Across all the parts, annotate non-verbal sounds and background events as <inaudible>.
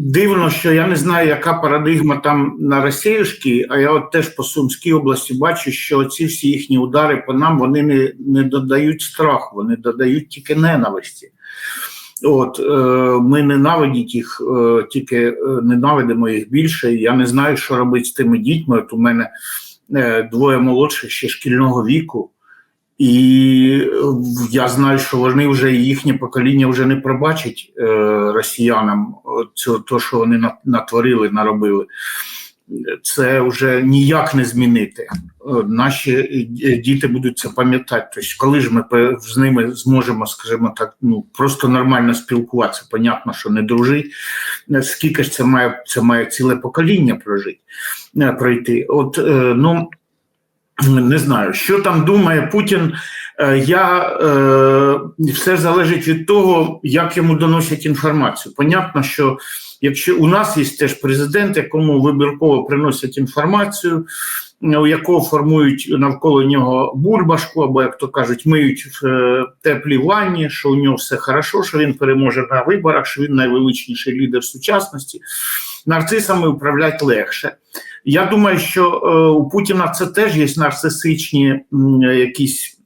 Дивно, що я не знаю, яка парадигма там на Росіюшки, а я от теж по Сумській області бачу, що ці всі їхні удари по нам вони не, не додають страху, вони додають тільки ненависті. От е, ми ненавидіть їх, е, тільки е, ненавидимо їх більше. Я не знаю, що робити з тими дітьми. От у мене е, двоє молодших ще шкільного віку. І е, я знаю, що вони вже їхнє покоління вже не пробачить е, росіянам цього, то, що вони на- натворили, наробили. Це вже ніяк не змінити. Е, Наші е, діти будуть це пам'ятати. Тобто, коли ж ми з ними зможемо, скажімо так, ну просто нормально спілкуватися, понятно, що не дружить. Е, Скільки ж це має це має ціле покоління прожити, е, пройти? От е, ну. Не знаю, що там думає Путін. Е, Я е, все залежить від того, як йому доносять інформацію. Понятно, що якщо у нас є теж президент, якому вибірково приносять інформацію, у якого формують навколо нього бульбашку, або як то кажуть, миють в е, теплій ванні, що у нього все хорошо, що він переможе на виборах, що він найвеличніший лідер сучасності. Нарцисами управляти легше. Я думаю, що е, у Путіна це теж є нарцисичні якісь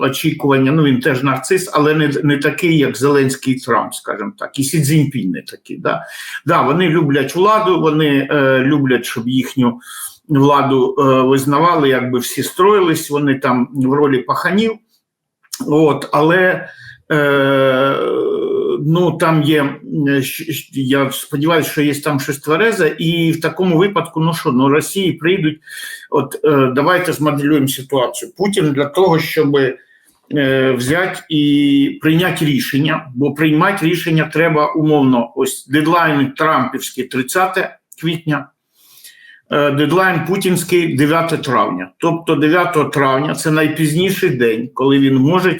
очікування. Ну він теж нарцис, але не, не такий, як Зеленський і Трамп, скажімо так, і Сі Цзіньпінь не такий. Да? Да, вони люблять владу, вони е, люблять, щоб їхню владу е, визнавали, якби всі строїлись, вони там в ролі паханів. От, але е, ну там є, е, я сподіваюся, що є там щось тверезе, і в такому випадку, ну що, ну Росії прийдуть. От е, давайте змоделюємо ситуацію. Путін для того, щоб е, взяти і прийняти рішення, бо приймати рішення треба умовно. Ось дедлайн Трампівський 30 квітня. Дедлайн путінський 9 травня. Тобто 9 травня це найпізніший день, коли він може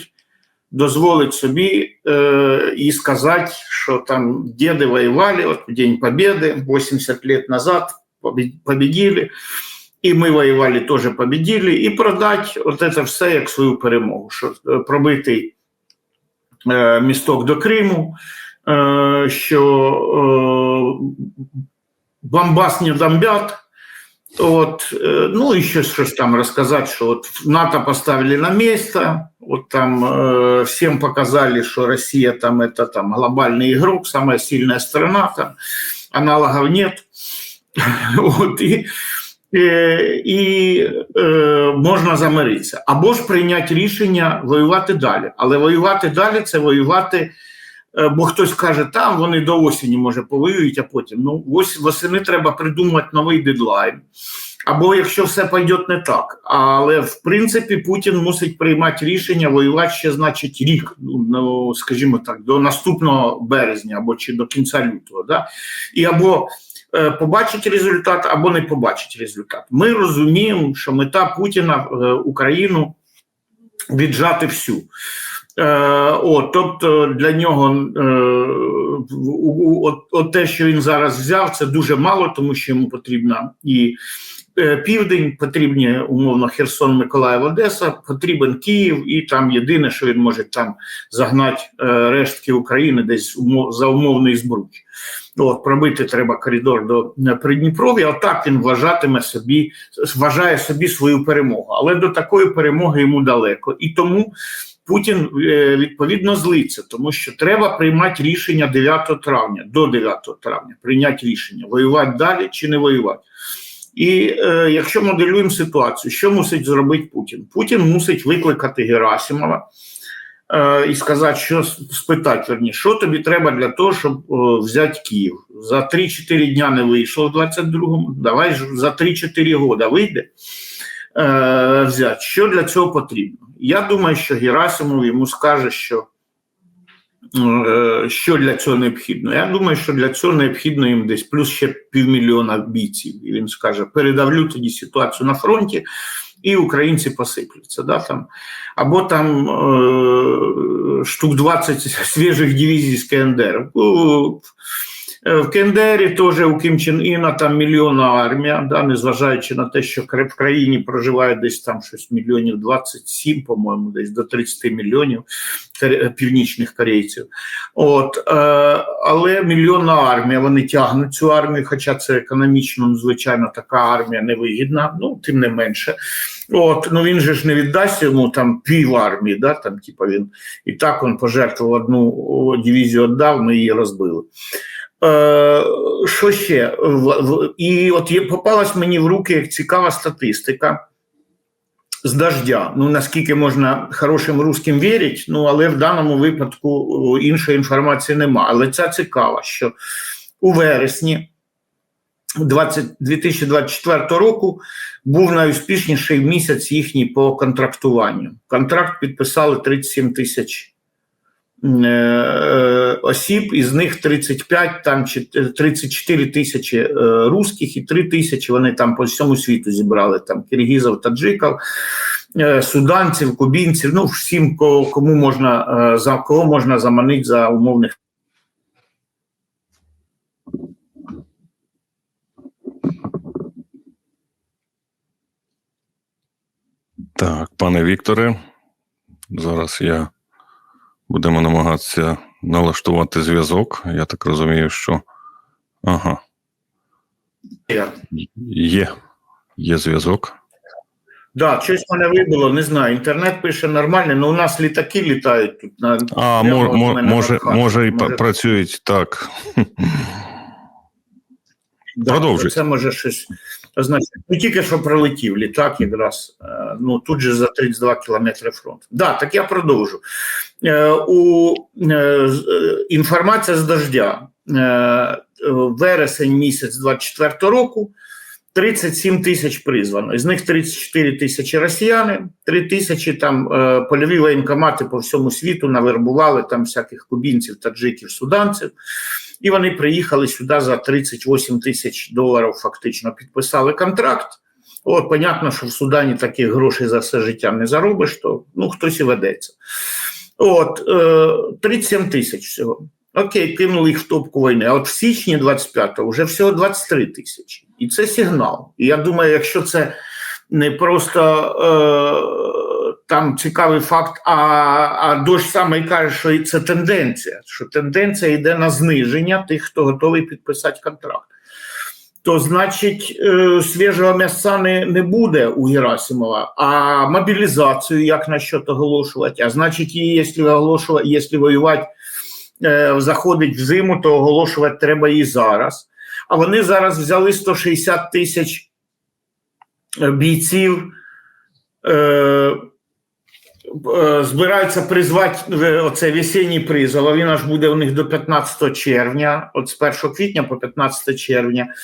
дозволить собі е, і сказати, що там діди воювали, от в День Побєди, 80 лет назад победили, і ми воювали теж победили, і продати от це все як свою перемогу, що е, пробитий е, місток до Криму, е, що е, Бомбас не бомбят, От, е, ну і ще щось там розказати, що от НАТО поставили на місце, от там е, всім показали, що Росія там это там глобальний ігрок, самая сильная страна, там аналогов нет. <laughs> От, і е, і е, можна замиритися. Або ж прийняти рішення воювати далі. Але воювати далі це воювати. Е, Бо хтось каже, там вони до осені може повоюють, а потім. Ну, ось восени треба придумати новий дедлайн. Або якщо все пойде не так. Але в принципі Путін мусить приймати рішення воювати ще, значить, рік, ну, ну скажімо так, до наступного березня або чи до кінця лютого. Да? І або е, побачить результат, або не побачить результат. Ми розуміємо, що мета Путіна е, Україну віджати всю. Е, о, тобто для нього е, от, от те, що він зараз взяв, це дуже мало, тому що йому потрібна і е, південь, потрібні умовно Херсон, Миколаїв, Одеса, потрібен Київ, і там єдине, що він може там загнати рештки України десь умо- за умовний збруч. От, пробити треба коридор до Придніпров'я. Отак він вважатиме собі, вважає собі свою перемогу. Але до такої перемоги йому далеко. І тому Путін е, відповідно злиться, тому що треба приймати рішення 9 травня, до 9 травня, прийняти рішення, воювати далі чи не воювати. І е, якщо моделюємо ситуацію, що мусить зробити Путін? Путін мусить викликати Герасимова е, і сказати, що спитати, верні, що тобі треба для того, щоб е, взяти Київ. За 3-4 дня не вийшло в 22-му, давай за 3-4 года вийде е, взяти. Що для цього потрібно? Я думаю, що Герасимов йому скаже, що е, що для цього необхідно. Я думаю, що для цього необхідно їм десь плюс ще півмільйона бійців. І він скаже: передавлю тоді ситуацію на фронті, і українці посипляться. Да, там. Або там е, штук 20 <laughs> свіжих дивізій з КНДР. Е, В КНДРі теж у Кім Чен Іна там мільйонна армія, да, незважаючи на те, що в країні проживає десь там щось мільйонів 27, по-моєму, десь до 30 мільйонів північних корейців. От, е, але мільйонна армія, вони тягнуть цю армію, хоча це економічно, ну, звичайно, така армія невигідна, ну тим не менше. От, ну він же ж не віддасть йому там пів армії, да, там, типу, він і так він пожертвував одну дивізію, віддав, ми її розбили. Е, що ще? І от є, попалась мені в руки цікава статистика з дождя. Ну наскільки можна хорошим русським вірити, ну але в даному випадку іншої інформації нема. Але це цікаво, що у вересні 20, 2024 року був найуспішніший місяць їхній по контрактуванню. Контракт підписали 37 тисяч е, осіб, із них 35, там чи 34 тисячі е, русських і 3 тисячі вони там по всьому світу зібрали, там киргізів, таджиків, е, суданців, кубінців, ну всім, кого, кому можна, е, за, кого можна заманити за умовних. Так, пане Вікторе, зараз я будемо намагатися налаштувати зв'язок. Я так розумію, що ага, є, є зв'язок. Да, щось мене вибило, не знаю. Інтернет пише нормально, але у нас літаки літають тут на А, прямо мо, от мо, мене може, може, і Може, працюють так. да, продовжуйте. Це може щось означати. не тільки що пролетів літак, якраз е, ну тут же за 32 кілометри фронту. Да, так я продовжу. Е, У е, інформація з дождя. Вересень місяць 24 року. 37 тисяч призвано. Із них 34 тисячі росіяни, 3 тисячі там е, польові воєнкомати по всьому світу навербували там всяких кубінців, таджиків, суданців. І вони приїхали сюди за 38 тисяч доларів, фактично підписали контракт. От, понятно, що в Судані таких грошей за все життя не заробиш, то ну хтось і ведеться. От е, 37 тисяч всього. Окей, кинули їх в топку війни. А от в січні 25-го вже всього 23 тисячі. І це сигнал. І я думаю, якщо це не просто е, там цікавий факт, а, а дощ саме каже, що це тенденція, що тенденція йде на зниження тих, хто готовий підписати контракт. То значить, е, свіжого м'яса не, не буде у Герасимова, а мобілізацію як на що оголошувати. А значить, і якщо оголошувати, якщо воювати заходить в зиму, то оголошувати треба і зараз. А вони зараз взяли 160 тисяч е, бійців, е, е, збираються призвати оце весенній призов. а Він аж буде у них до 15 червня, от з 1 квітня по 15 червня.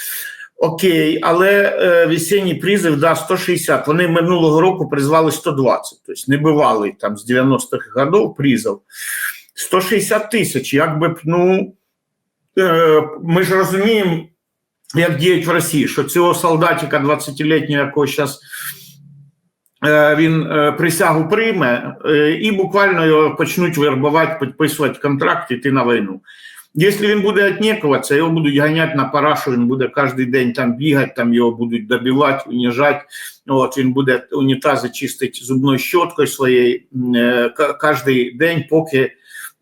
Окей, але е, весенній призив да 160. Вони минулого року призвали 120, тобто небивалий там з 90-х годів призов. 160 тисяч, як би ну е, ми ж розуміємо, як діють в Росії, що цього солдатика 20-літнього, якого зараз е, він е, присягу прийме, і буквально його почнуть вербувати, підписувати контракт, іти на війну. Якщо він буде віднікуватися, його будуть ганяти на парашу, він буде кожен день там бігати, там його будуть добивати, уніжати. От він буде унітази чистити зубною щоткою своєю кожен день, поки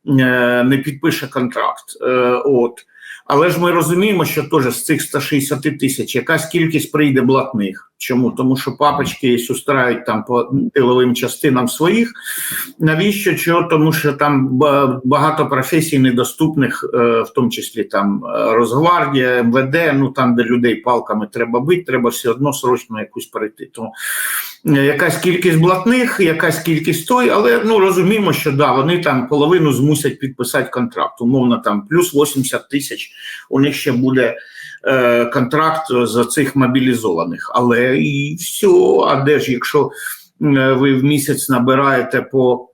не підпише контракт. Е, От. Але ж ми розуміємо, що теж з цих 160 тисяч якась кількість прийде блатних. Чому? Тому що папочки устрають там по тиловим частинам своїх. Навіщо? Чого? Тому що там багато професій недоступних, е, в тому числі там е, Росгвардія, МВД, ну там, де людей палками треба бити, треба все одно срочно якусь перейти. Тому е, якась кількість блатних, якась кількість той, але ну розуміємо, що да, вони там половину змусять підписати контракт. Умовно, там плюс 80 тисяч у них ще буде е, контракт за цих мобілізованих. Але і все, а де ж, якщо е, ви в місяць набираєте по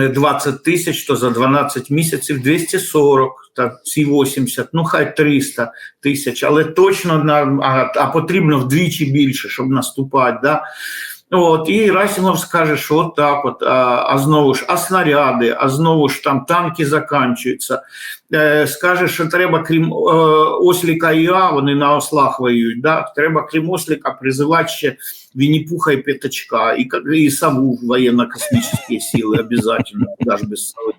е, 20 тисяч, то за 12 місяців 240, та ці 80, ну хай 300 тисяч, але точно на, а, а потрібно вдвічі більше, щоб наступати. Да? От, і Расімов скаже, що от так, от, а, а знову ж, а снаряди, а знову ж там танки заканчуються. Е, скаже, що треба, крім е, Осліка і А, вони на ослах воюють. Да? Треба, крім Осліка, призивати ще Вінні-Пуха і П'ятачка, і, і Саву в военно-космічні сили обов'язково, куди без Сави.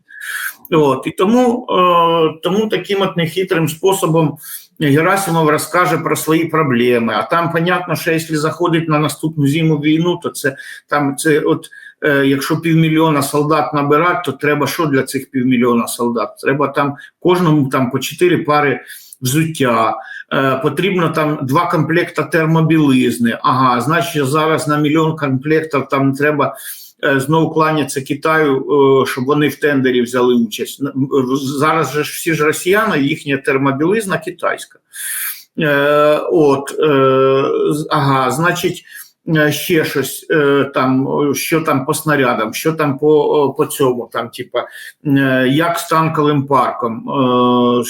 От, і тому, е, тому таким от нехитрим способом Герасимов розкаже про свої проблеми. А там, понятно, що якщо заходить на наступну зиму війну, то це там це от. е, Якщо півмільйона солдат набирати, то треба що для цих півмільйона солдат? Треба там кожному там по чотири пари взуття, е, потрібно там два комплекта термобілизни. Ага, значить, зараз на мільйон комплектів там треба знову кланяться Китаю, е, щоб вони в тендері взяли участь. Зараз же всі ж росіяни, їхня термобілизна китайська. Е, от, е, ага, значить, е, ще щось е, там, що там по снарядам, що там по, по цьому, там, типа, е, як з танковим парком. Е,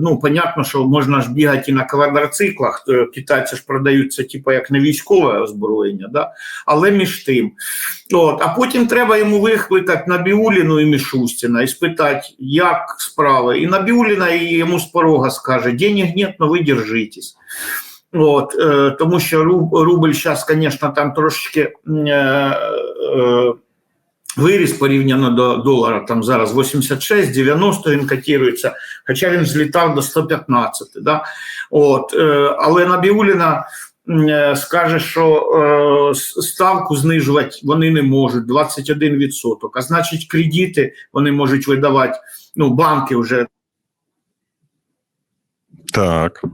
ну, понятно, що можна ж бігати і на квадроциклах, е, китайці ж продаються, типа, як не військове озброєння, да? але між тим. От, а потім треба йому викликати Набіуліну і Мішустіна і спитати, як справи. І Набіуліна і йому з порога скаже: денег нет, но ви держитесь. От, е, тому що руб- рубль зараз, звісно, там трошечки е, е, виріс порівняно до долара. Там зараз 86-90 він котирується, хоча він злітав до 115. Да? От, е, але Набіуліна е, скаже, що е, ставку знижувати вони не можуть 21%. А значить, кредити вони можуть видавати. Ну, банки вже Так.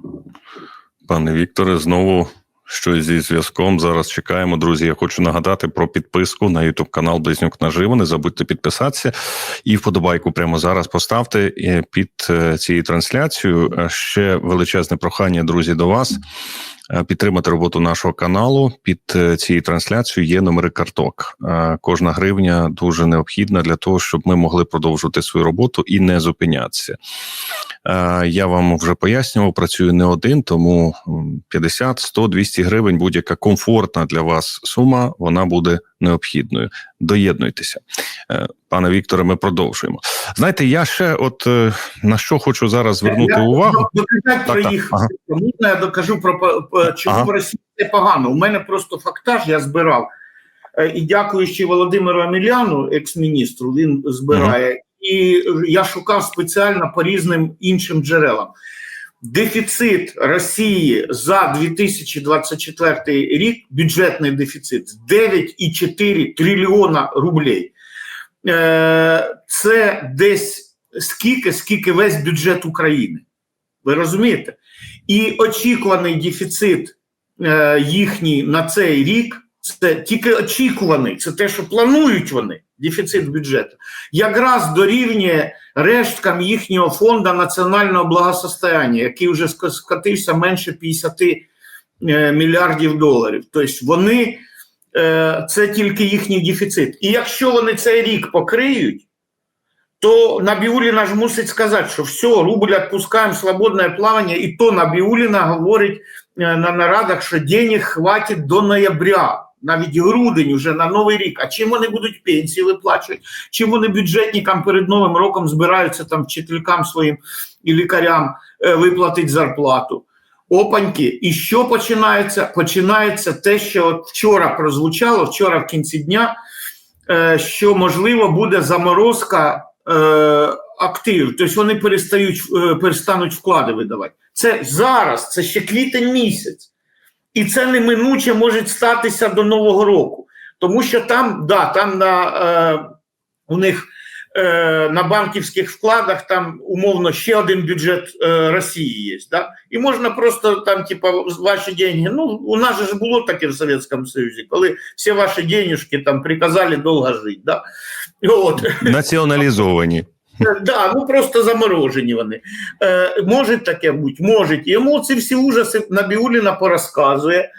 Пане Вікторе, знову щось зі зв'язком. Зараз чекаємо. Друзі, я хочу нагадати про підписку на YouTube канал Близнюк наживо. Не забудьте підписатися і вподобайку прямо зараз поставте е, під е, цією трансляцією. Ще величезне прохання, друзі, до вас. е, Підтримати роботу нашого каналу під цією трансляцією є номери карток. Кожна гривня дуже необхідна для того, щоб ми могли продовжувати свою роботу і не зупинятися. Е, Я вам вже пояснював, працюю не один, тому м, 50, 100, 200 гривень, будь-яка комфортна для вас сума, вона буде необхідною. Доєднуйтеся, Е, пане Вікторе. Ми продовжуємо. Знаєте, я ще от е, на що хочу зараз звернути Я увагу. Про Так, так, їх ага. можна я докажу про чому Ага. в Росії це погано. У мене просто фактаж я збирав. І дякуючи Володимиру Аміляну, екс-міністру, він збирає. І я шукав спеціально по різним іншим джерелам. Дефіцит Росії за 2024 рік, бюджетний дефіцит 9,4 трильйона рублей. Е, Це десь скільки, скільки весь бюджет України. Ви розумієте? І очікуваний дефіцит е, їхній на цей рік це тільки очікуваний, це те, що планують вони, дефіцит бюджету, якраз дорівнює решткам їхнього фонду національного благосостояння, який вже скатився менше 50 е, мільярдів доларів. Тобто вони е, це тільки їхній дефіцит. І якщо вони цей рік покриють, то Набіуліна ж мусить сказати, що все, рубль відпускаємо свободне плавання, і то Набіуліна говорить е, на нарадах, що денег хватить до ноября, навіть грудень вже на новий рік. А чим вони будуть пенсії виплачувати? Чим вони бюджетникам перед новим роком збираються там вчителькам своїм і лікарям е, виплатити зарплату? Опаньки, і що починається? Починається те, що от вчора прозвучало, вчора в кінці дня, е, що можливо буде заморозка е, активів, тобто вони перестають перестануть вклади видавати. Це зараз, це ще квітень місяць, і це неминуче може статися до нового року, тому що там, да, там на е, у них е, на банківських вкладах там умовно ще один бюджет е, Росії є. Да? І можна просто там, типа, ваші деньги. Ну, у нас же було таке в Совєтському Союзі, коли всі ваші денежки там приказали довго жити. Да? От. Націоналізовані. <laughs> Да, ну просто заморожені вони. Е, може таке бути, може. Йому ці всі ужаси Набіуліна порозказує.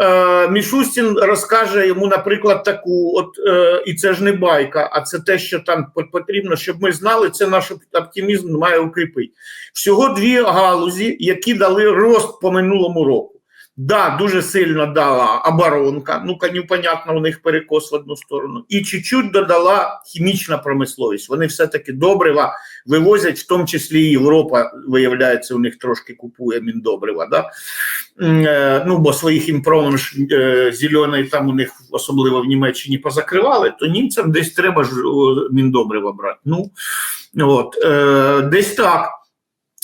Е, Мішустін розкаже йому, наприклад, таку, от, е, і це ж не байка, а це те, що там потрібно, щоб ми знали, це наш оптимізм має укріпити. Всього дві галузі, які дали рост по минулому року. Да, дуже сильно дала оборонка. Ну, коню, понятно, у них перекос в одну сторону. І чуть-чуть додала хімічна промисловість. Вони все-таки добрива вивозять, в тому числі Європа, виявляється, у них трошки купує міндобрива. Да? Е, Ну, бо своїх імпромом е, зелений там у них, особливо в Німеччині, позакривали, то німцям десь треба ж міндобрива брати. Ну, от, е, десь так.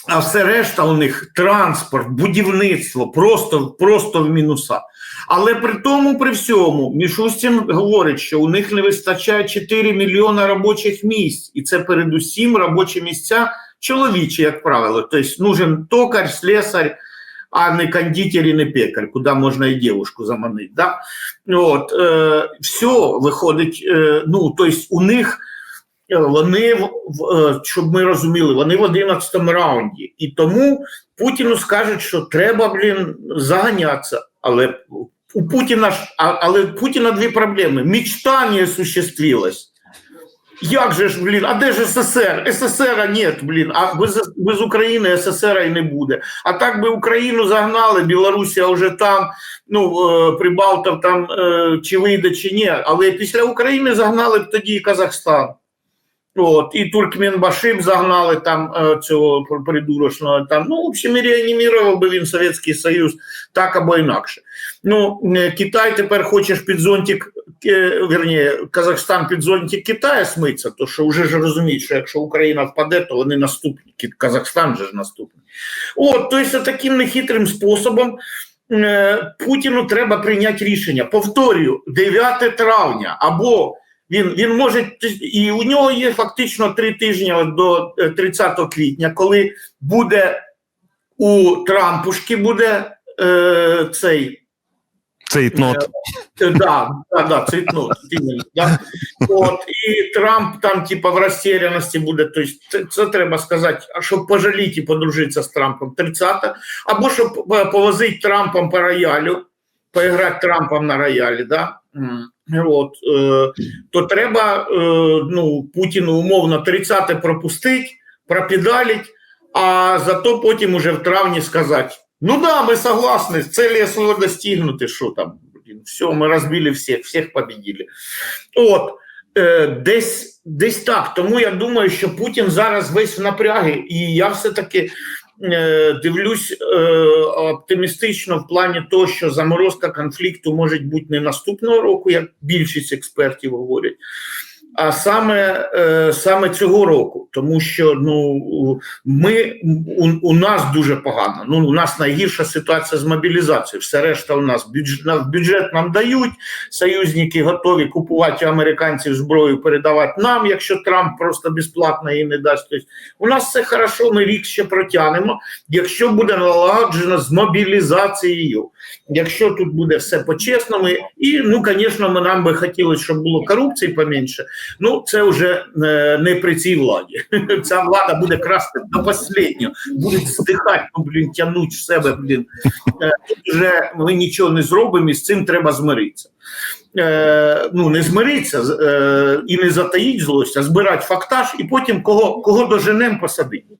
А все решта у них транспорт, будівництво, просто, просто в мінуса. Але при тому, при всьому, Мішустін говорить, що у них не вистачає 4 мільйони робочих місць, і це передусім робочі місця чоловічі, як правило. Тобто нужен токар, слесар, а не кондитер і не пекар, куди можна і дівушку заманити. Да? От, е, все виходить, е, ну, тобто у них. Вони е, щоб ми розуміли, вони в 11 раунді, і тому Путіну скажуть, що треба, блін, заганятися. Але у Путіна ж, але Путіна дві проблеми: мечта не осуществилась. Як же ж, блін, а де ж СССР? СССР нет, блін, а без, без України СССР і не буде. А так би Україну загнали, Білорусія вже там, ну, е, Прибалтов там е, чи вийде, чи ні. Але після України загнали б тоді і Казахстан. От, і Туркменбашим загнали там е, цього придурочного. Там, ну, в общем, реанімірував би він Совєтський Союз так або інакше. Ну, е, Китай тепер хочеш під зонтик, е, верніше, Казахстан під зонтик Китая смиться, то що вже ж розуміють, що якщо Україна впаде, то вони наступні. Казахстан же ж наступний. От, тобто, таким нехитрим способом Путіну треба прийняти рішення. Повторюю, 9 травня або він, він може, і у нього є фактично три тижні до е, 30 квітня, коли буде у Трампушки буде е, цей Цейтнот. Е, Да, да, да, цейтнот, да. От, і Трамп там, типа, в розтеряності буде. Тобто, це, це треба сказати, а щоб пожаліти і подружитися з Трампом 30 або щоб е, повозити Трампом по роялю, поіграти Трампом на роялі, да? От, е, то треба е, ну, Путіну умовно 30 пропустити, пропідалить, а зато потім уже в травні сказати: ну да, ми согласны, цели СВО достигнуты, що там, все, ми розбили всіх, всіх победили. От, е, десь, десь так. Тому я думаю, що Путін зараз весь в напряги, і я все-таки дивлюсь е, оптимістично в плані того, що заморозка конфлікту може бути не наступного року, як більшість експертів говорять. А саме, е, саме цього року, тому що ну ми у, у нас дуже погано. Ну у нас найгірша ситуація з мобілізацією. Все решта у нас бюджет, бюджет нам дають. Союзники готові купувати американців зброю, передавати нам, якщо Трамп просто безплатно її не дасть. Тобто, у нас все хорошо, ми рік ще протягнемо, якщо буде налагоджено з мобілізацією. Якщо тут буде все по-чесному, і ну, звісно, ми нам би хотілося, щоб було корупції поменше. Ну, це вже е, не при цій владі. <laughs> Ця влада буде красти до останнього, буде здихати, ну, блін, тянуть в себе, блін. Е, вже ми нічого не зробимо, і з цим треба змиритися. Е, ну, не змиритися е, і не затаїть злость, а збирати фактаж, і потім кого, кого доженем посадити.